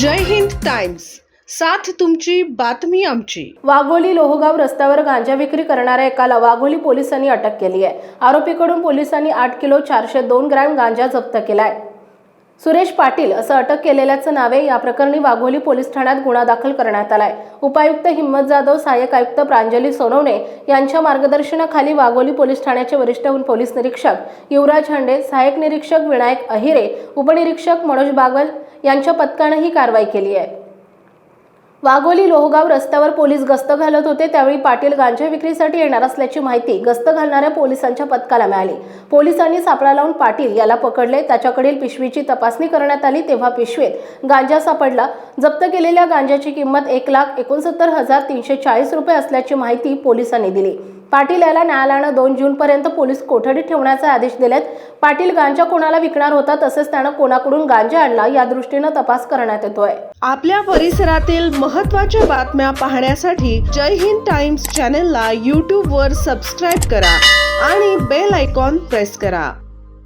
जय Hind Times साथ तुमची बातमी आमची. वाघोली लोहगाव रस्त्यावर गांजा विक्री करणाऱ्या एकाला वाघोली पोलिसांनी अटक केली आहे. आरोपीकडून पोलिसांनी आठ किलो चारशे दोन ग्रॅम गांजा जप्त केलाय. सुरेश पाटील असं अटक केलेल्याचं नावे या प्रकरणी वाघोली पोलीस ठाण्यात गुन्हा दाखल करण्यात आलाय. उपायुक्त हिम्मत जाधव सहाय्यक आयुक्त प्रांजली सोनवणे यांच्या मार्गदर्शनाखाली वाघोली पोलीस ठाण्याचे वरिष्ठ पोलीस निरीक्षक युवराज हांडे सहाय्यक निरीक्षक विनायक अहिरे उपनिरीक्षक मनोज बागल यांच्या पथकानं ही कारवाई केली आहे. वाघोली लोहगाव रस्त्यावर पोलीस गस्त घालत होते त्यावेळी पाटील गांजा विक्रीसाठी येणार असल्याची माहिती गस्त घालणाऱ्या पोलिसांच्या पथकाला मिळाली. पोलिसांनी सापळा लावून पाटील याला पकडले त्याच्याकडील पिशवीची तपासणी करण्यात आली तेव्हा पिशवीत गांजा सापडला. जप्त केलेल्या गांजाची किंमत एक लाख एकोणसत्तर हजार तीनशे चाळीस रुपये असल्याची माहिती पोलिसांनी दिली. पाटील याला न्यायालयानं दोन जून पर्यंत पोलीस कोठडीत ठेवण्याचे आदेश दिलेत. पाटील गांजा कोणाला विकणार होता तसेच त्यानं कोणाकडून गांजा आणला या दृष्टीनं तपास करण्यात येतोय. आपल्या परिसरातील महत्त्वाच्या बातम्या पाहण्यासाठी जय हिंद टाइम्स चॅनलला यूट्यूबवर सबस्क्राईब करा आणि बेल आयकॉन प्रेस करा.